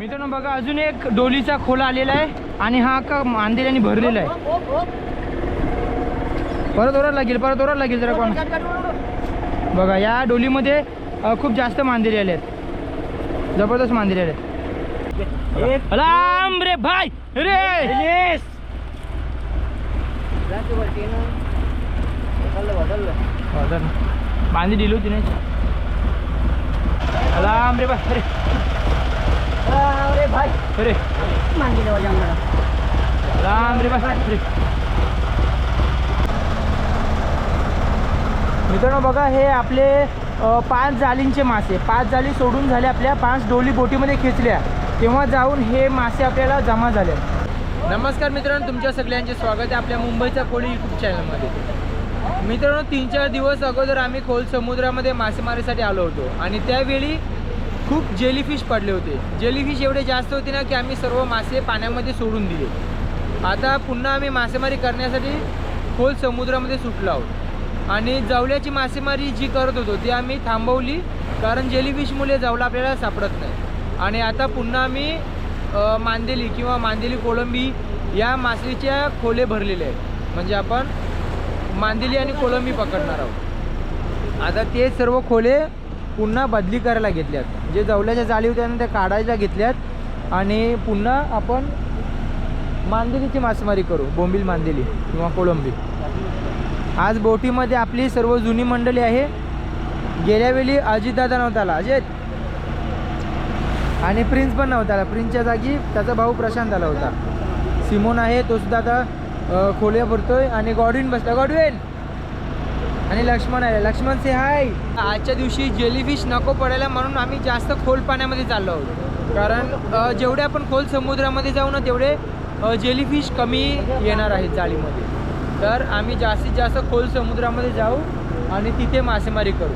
मित्रांनो बघा अजून एक डोलीचा खोला आलेला आहे आणि हा का मांदेल्याने भरलेला आहे. परत ओरड लागेल परत ओरड लागेल जरा कोण. बघा या डोलीमध्ये खूप जास्त मांदेली आले आहेत जबरदस्त मांदेली आले आहेत रे भाई रे. बांधी दिली होती नाही लांब रे भाई अरे अरे लांब रे भाई. अरे. मित्रांनो बघा हे आपले पाच जालींचे मासे. पाच जाली सोडून झाले आपल्या पाच डोली बोटीमध्ये खेचल्या. तेव्हा जाऊन हे मासे आपल्याला जमा झाले. नमस्कार मित्रांनो तुमच्या सगळ्यांचे स्वागत आहे आपल्या मुंबईचा कोळी यूट्यूब चॅनलमध्ये मित्रांनो तीन चार दिवस अगोदर आम्ही खोल समुद्रामध्ये मासेमारीसाठी आलो होतो. आणि त्यावेळी खूप जेलीफिश पडले होते. जेलीफिश एवढे जास्त होते ना की आम्ही सर्व मासे पाण्यामध्ये सोडून दिले. आता पुन्हा आम्ही मासेमारी करण्यासाठी खोल समुद्रामध्ये सुटलो आहोत. आणि जवल्याची मासेमारी जी करत होतो ती आम्ही थांबवली. कारण जेलीफिशमुळे जवला आपल्याला सापडत नाही. आणि आता पुन्हा आम्ही मांदेली किंवा मांदेली कोळंबी या मासळीच्या खोले भरलेले आहेत. म्हणजे आपण मांदेली आणि कोळंबी पकडणार आहोत. आता ते सर्व खोले पुन्हा बदली करायला घेतल्यात. जे जवल्याच्या जाळी होत्या त्या काढायला घेतल्यात. आणि पुन्हा आपण मांदेलीची मासेमारी करू. बोंबील मांदेली किंवा कोळंबी. आज बोटीमध्ये आपली सर्व जुनी मंडळी आहे. गेल्यावेळी अजितदादा नव्हता आला अजित. आणि प्रिन्स पण नव्हता आला प्रिन्सच्या जागी त्याचा भाऊ प्रशांत आला होता. सिमोन आहे तो सुद्धा आता खोल्या भरतोय आणि गॉडविन बसला. गॉडविन! आणि लक्ष्मण आहे. लक्ष्मण से हाय आजच्या दिवशी जेलीफिश नको पडायला म्हणून आम्ही जास्त खोल पाण्यामध्ये चाललो आहोत. कारण जेवढे आपण खोल समुद्रामध्ये जाऊ ना तेवढे जेलीफिश कमी येणार आहेत जाळीमध्ये. तर आम्ही जास्तीत जास्त खोल समुद्रामध्ये जाऊ आणि तिथे मासेमारी करू.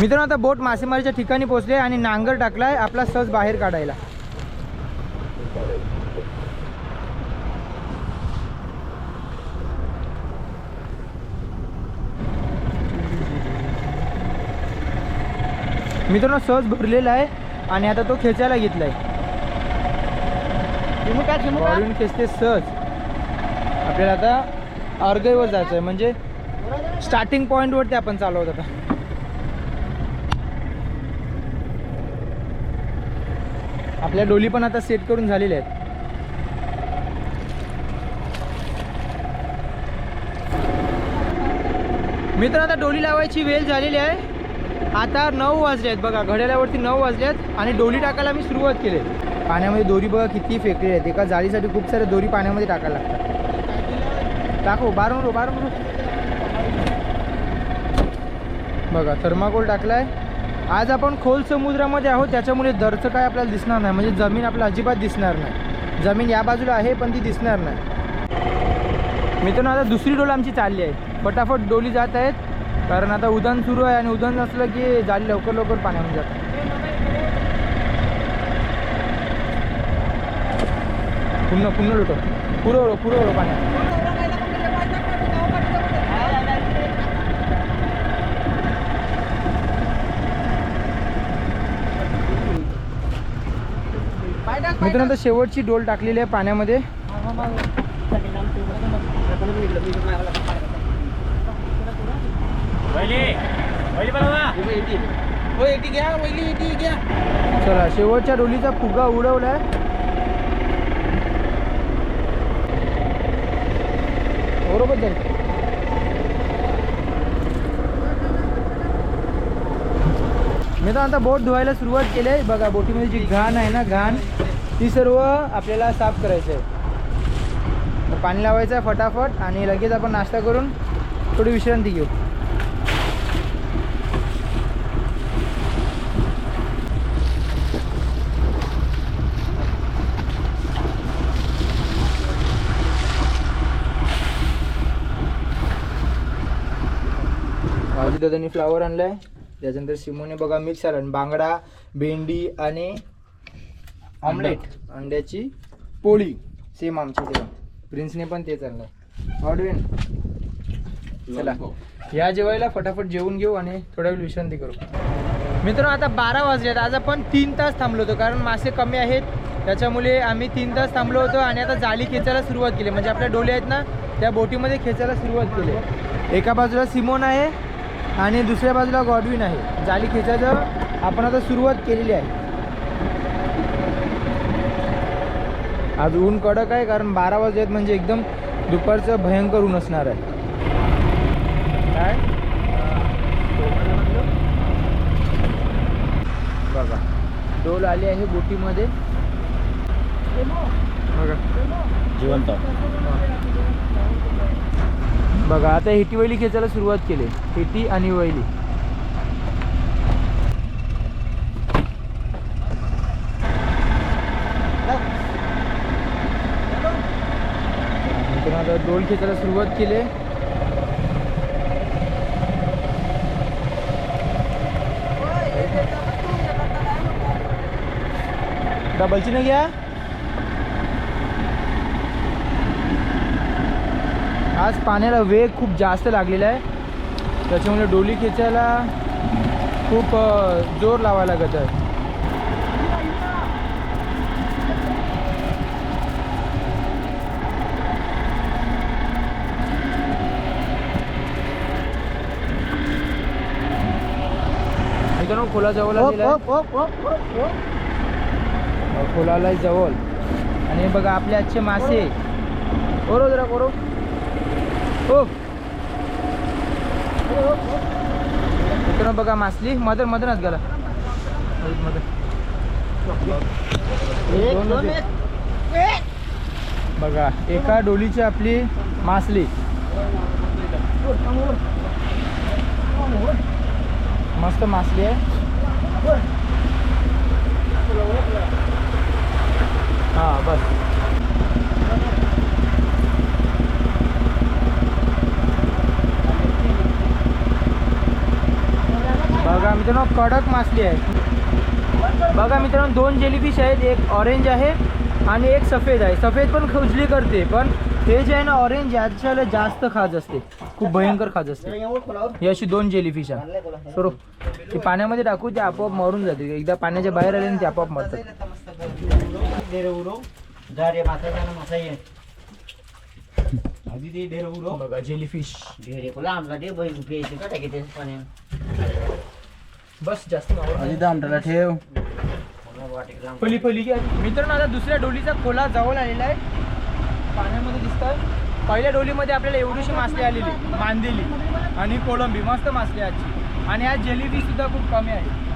मित्रांनो आता बोट मासेमारीच्या ठिकाणी पोहोचले आणि नांगर टाकलाय आपला सहज बाहेर काढायला. मित्रांनो सहज भरलेला आहे आणि आता तो खेचायला घेतलाय. खेचते सहज. आपल्याला आता अर्गईवर जायचं आहे म्हणजे स्टार्टिंग पॉईंटवरती आपण चालवत आता. आपल्या डोली पण आता सेट करून झालेल्या आहेत. मित्र आता डोली लावायची वेळ झालेली आहे. आता नऊ वाजले आहेत बघा घड्याळावरती नऊ वाजले आहेत आणि डोली टाकायला मी सुरुवात केली पाण्यामध्ये दोरी बघा किती फेकली आहेत. एका जाळीसाठी खूप सारे दोरी पाण्यामध्ये टाकायला लागतात. टाकू बारून बारून बघा थर्माकोल टाकलाय. आज आपण खोल समुद्रामध्ये आहोत त्याच्यामुळे दरचं काय आपल्याला दिसणार नाही. म्हणजे जमीन आपल्याला अजिबात दिसणार नाही. जमीन या बाजूला आहे पण ती दिसणार नाही. मित्रांनो आता दुसरी डोल आमची चालली आहे. फटाफट डोली जात आहेत कारण आता उदान सुरू आहे आणि उदान नसलं की जाळी लवकर लवकर पाण्यामध्ये जातात पुन्हा पुन्हा लुटो पुरवलो पुरवलो पाण्यात. मित्रांनो आता शेवटची डोल टाकलेली आहे पाण्यामध्ये. चला शेवटच्या डोलीचा फुगा उडवलाय. बरोबर जाईल मी तर आता बोट धुवायला सुरुवात केली आहे बघा बोटीमध्ये जी घाण आहे ना घाण. ती सर्व आपल्याला साफ करायचं आहे. तर पाणी लावायचं आहे फटाफट आणि लगेच आपण नाश्ता करून थोडी विश्रांती घेऊ. दादानी फ्लावर आणलाय. त्याच्यानंतर सिमोने बघा मिक्स आला. बांगडा भेंडी आणि ऑमलेट. अंड्याची पोळी. सेम आमची तेव्हा प्रिन्सने पण तेच आणलंय ऑडवेन चला. या जेवायला फटाफट जेवून घेऊ आणि थोडा वेळ विश्रांती करू. मित्रांनो आता बारा वाजलेत आज आपण तीन तास थांबलो होतो कारण मासे कमी आहेत. त्याच्यामुळे आम्ही तीन तास थांबलो होतो आणि आता जाळी खेचायला सुरुवात केली. म्हणजे आपल्या डोले आहेत ना त्या बोटीमध्ये खेचायला सुरुवात केली. एका बाजूला सिमोन आहे आणि दुसऱ्या बाजूला गॉडविन आहे. जाळी खेचायचं आपण आता सुरुवात केलेली आहे. आज ऊन कडक आहे कारण बारा वाजले आहेत म्हणजे एकदम दुपारचं भयंकर ऊन असणार आहे. काय? बघा डोल आली आहे बोटीमध्ये. बघा. जिवंत. बघा आता हेटी वैली खेचायला सुरुवात केली. हेटी आणि वैली. आता डोल खेचायला सुरुवात केली. डबलची नाही घ्या. आज पाण्याला वेग खूप जास्त लागलेला आहे. त्याच्यामुळे डोली खेचायला खूप जोर लावायला लागत आहे. मित्रांनो खोला जवळ. खोलाला जवळ. आणि बघा आपले आजचे मासे. ओरो जरा ओरो हो. मित्रांनो बघा मासली. मदर मदनच गेला मदर. बघा एका डोलीची आपली मासली. मस्त मासली आहे. हा बस. बघा मित्रांनो कडक मासली आहे. बघा मित्रांनो दोन जेलीफिश आहेत. एक ऑरेंज आहे आणि एक सफेद आहे. सफेद पण खुजली करते पण हे जे आहे ना ऑरेंज याच्याला जास्त खाज असते. खूप भयंकर खाज असते. ही अशी दोन जेलीफिश आहे. सरो ते पाण्यामध्ये टाकू ते आपोआप मरून जाते. एकदा पाण्याच्या बाहेर आले ना ते आपोआप मरतात. बघा जेलीफिश बस जास्त आधी दामटाला ठेव. फली घ्या मित्रांनो आता दुसऱ्या डोलीचा खोला जवळ आलेला आहे. पाण्यामध्ये दिसतात पहिल्या डोलीमध्ये आपल्याला एवढीशी मासली आलेली मांदेली आणि कोळंबी मस्त मासली आजची. आणि आज जेलीबी सुद्धा खूप कमी आहे.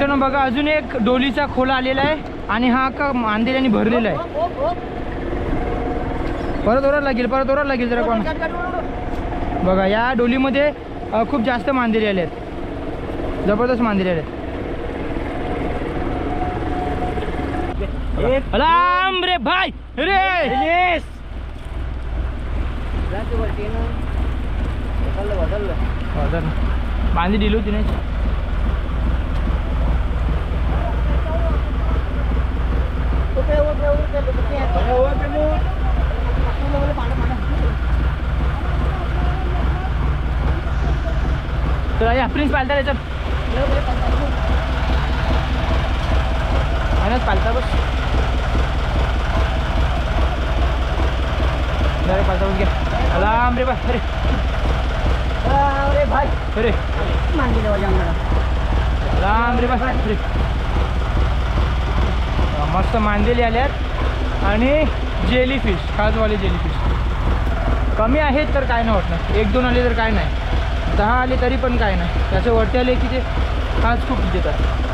मित्रांनो बघा अजून एक डोलीचा खोला आलेला आहे आणि हा का मांदेल्याने भरलेला आहे. परत ओरड लागेल परत ओरड लागेल जरा कोण. बघा या डोलीमध्ये खूप जास्त मांदेली आले आहेत जबरदस्त मांदेली आले आहेत अलाम रे भाई! रे! बांधी दिली होती नाही चला या. प्रिन्स पालता चल. मेहनत पालता बस. अरे पालता बस घ्या अलाम रे भाई अरे. अरे भाई. अरे. राम रे बस. रे मस्त मांदेली आल्यात. आणि जेलीफिश खासवाले जेलीफिश कमी आहेत तर काय नाही वाटणार. एक दोन आले तर काय नाही. दहा आले तरी पण काय नाही. त्याचे वरती आले की ते खास खूप म्हणजे देतात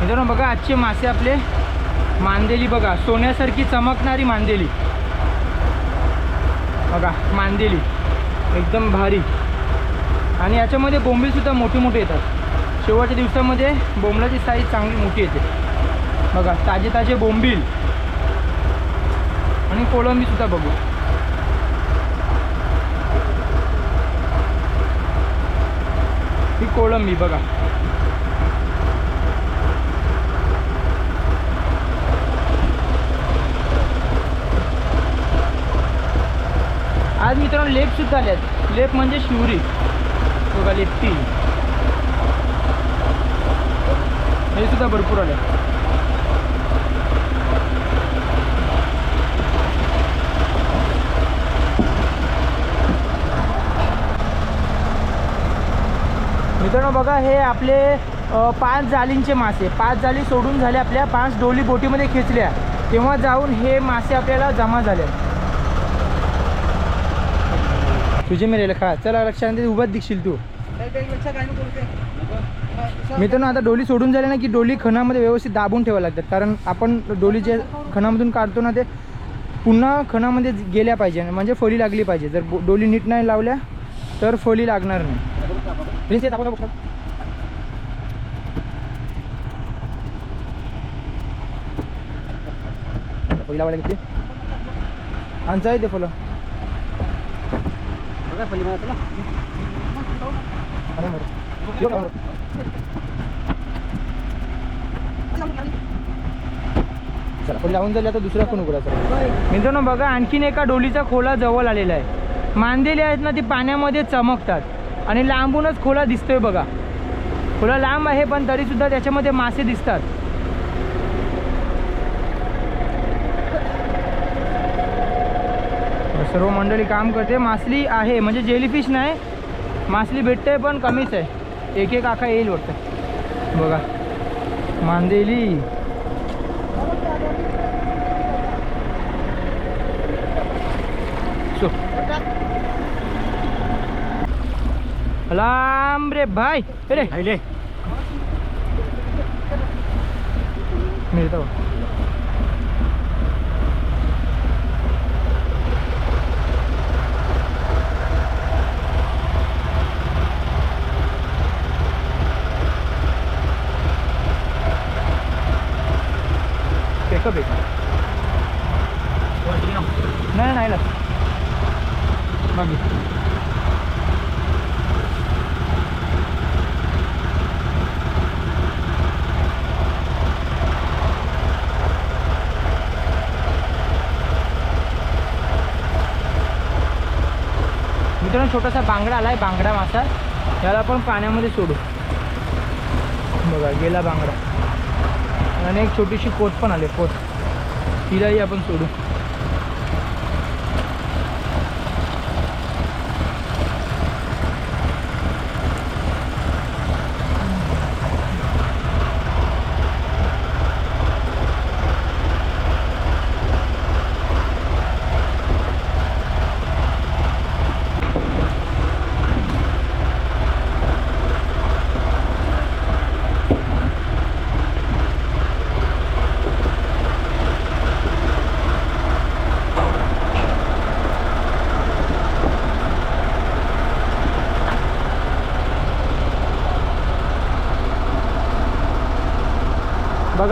मित्रांनो बघा आजचे मासे आपले मांदेली बघा सोन्यासारखी चमकणारी मांदेली. बघा मांदेली. एकदम भारी. आणि याच्यामध्ये बोंबीलसुद्धा मोठे मोठे येतात. शेवटच्या दिवसामध्ये बोंबलाची साईज चांगली मोठी येते. बघा ताजे ताजे बोंबील. आणि कोळंबीसुद्धा बघू. ही कोळंबी बघा. आज मित्रांनो लेप सुद्धा आहेत लेप म्हणजे शिवरी. बघा लेपटी हे सुद्धा भरपूर आले मित्रांनो बघा हे आपले पाच जालींचे मासे. पाच जाली सोडून झाले आपल्या पाच डोली बोटीमध्ये खेचल्या. तेव्हा जाऊन हे मासे आपल्याला जमा झाले तुझे मी रेल खा चला लक्षात उभाच दिसशील तू. मित्रांनो आता डोली सोडून झाली ना की डोली खणामध्ये व्यवस्थित दाबून ठेवावं लागतात. कारण आपण डोली जे खणामधून काढतो ना ते पुन्हा खणामध्ये गेल्या पाहिजे म्हणजे फळी लागली पाहिजे. जर डोली नीट नाही लावल्या तर फळी लागणार नाही. प्रिन्स, ये तापा लावायला घेतली आमचा आहे ते फुलं चला पण लावून झाली आता दुसरा पण उघडायचा मित्रांनो बघा आणखीन एका डोलीचा खोला जवळ आलेला आहे. मांदेले आहेत ना ते पाण्यामध्ये चमकतात. आणि लांबूनच खोला दिसतोय बघा. खोला लांब आहे पण तरी सुद्धा त्याच्यामध्ये मासे दिसतात. सर्व मंडळी काम करते. मासली आहे म्हणजे जेलीफिश नाही. मासली भेटते पण कमीच आहे. एक एक आखा येईल वाटतं. बघा. मांदेली. लांब रे भाई. रे. मिळतो पेकअप आहे नाही नाही लागत मित्रांनो छोटासा बांगडा आलाय बांगडा मासा. त्याला पण पाण्यामध्ये सोडू. बघा गेला बांगडा. आणि एक छोटीशी कोत पण आली कोत तिलाही आपण सोडू.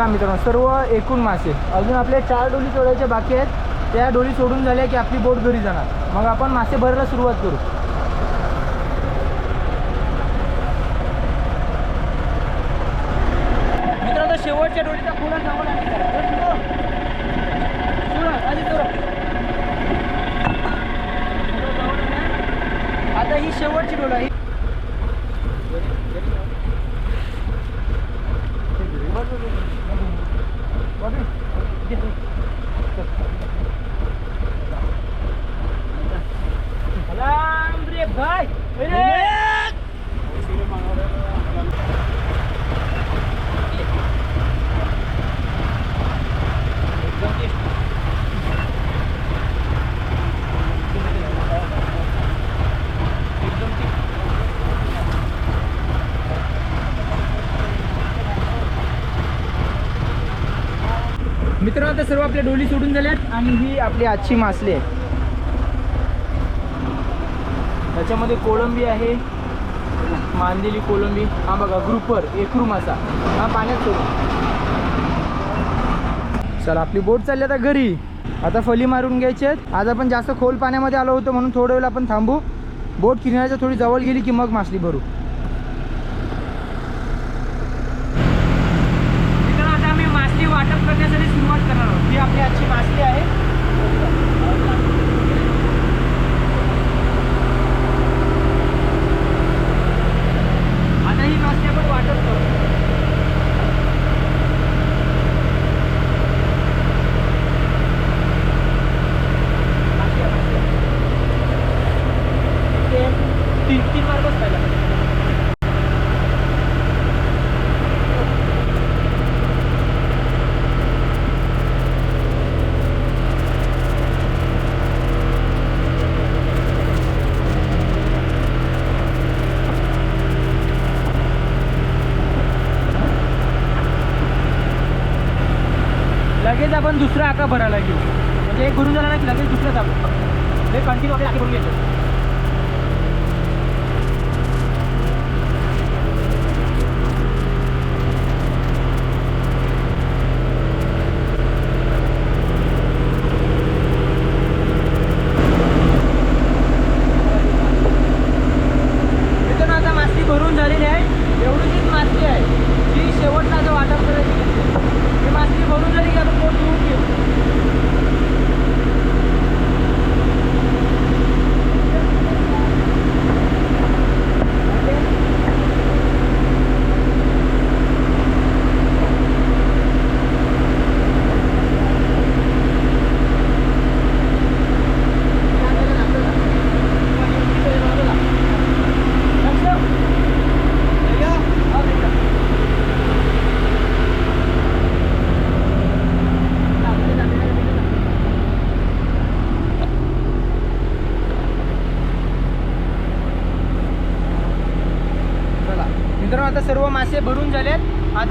बघा मित्रांनो सर्व एकूण मासे. अजून आपले चार डोली सोडायचे बाकी आहेत. त्या डोली सोडून झाल्या की आपली बोट घरी जाणार. मग आपण मासे भरायला सुरुवात करू मित्रांनो शेवटच्या डोलीचा पुन्हा जवळ आली का? ए, सुरू. सुरू, आधी सुरू. सुरू, जवळ आली. आता ही शेवटची डोल आहे Alam bre भाई अरे मित्रांनो आता सर्व आपल्या डोली सोडून झाल्यात आणि ही आपली आजची मासली आहे. त्याच्यामध्ये कोळंबी आहे. मांदेली कोळंबी. हा बघा ग्रुपर एकरू मासा. हा पाण्यात सोडू. चला आपली बोट चालली आता घरी. आता फली मारून घ्यायची आहेत. आज आपण जास्त खोल पाण्यामध्ये आलो होतो म्हणून थोडं वेळ आपण थांबू. बोट किनाऱ्याच्या थोडी जवळ गेली की मग मासली भरू.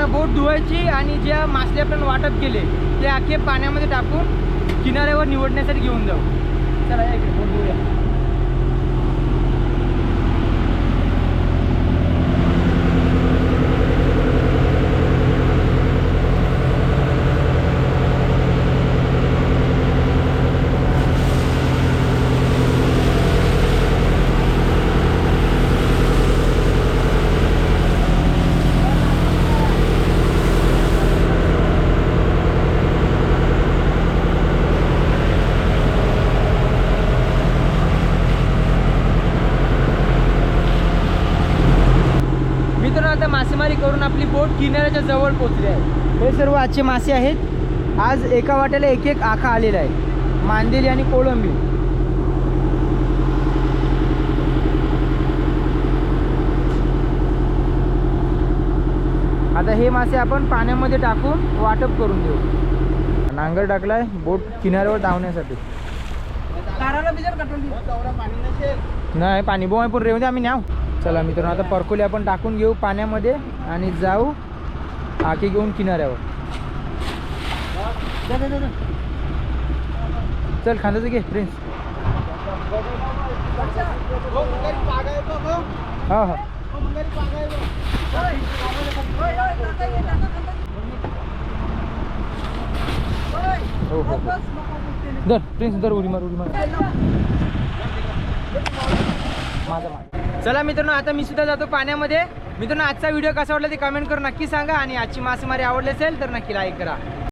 आता बोट धुवायची आणि ज्या मासे आपण वाटप केले ते आखे पाण्यामध्ये टाकून किनाऱ्यावर निवडण्यासाठी घेऊन जाऊ. चला बोट धुवूया किनाऱ्याच्या जवळ पोचली आहे हे सर्व आजचे मासे आहेत. आज एका वाट्याला एक एक आखा आलेला आहे. मांदेली आणि कोळंबी. आता हे मासे आपण पाण्यामध्ये टाकून वाटप करून देऊ. नांगर टाकलाय बोट किनाऱ्यावर धावण्यासाठी. नाही पाणी बोय पण रेवून आम्ही न्याव चला मित्रांनो आता परकोली आपण टाकून घेऊ पाण्यामध्ये आणि जाऊ आके घेऊन किनाऱ्यावर. चल खांद्याचं घे प्रिन्स हा हा. हो हो. दर प्रिन्स दर उडी मार उडी मार. माझा मार. चला मित्रांनो आता मी सुद्धा जातो पाण्यामध्ये. मित्रांनो आजचा व्हिडिओ कसा वाटला ते कमेंट करून नक्की सांगा आणि आजची मासेमारी आवडली असेल तर नक्की लाईक करा.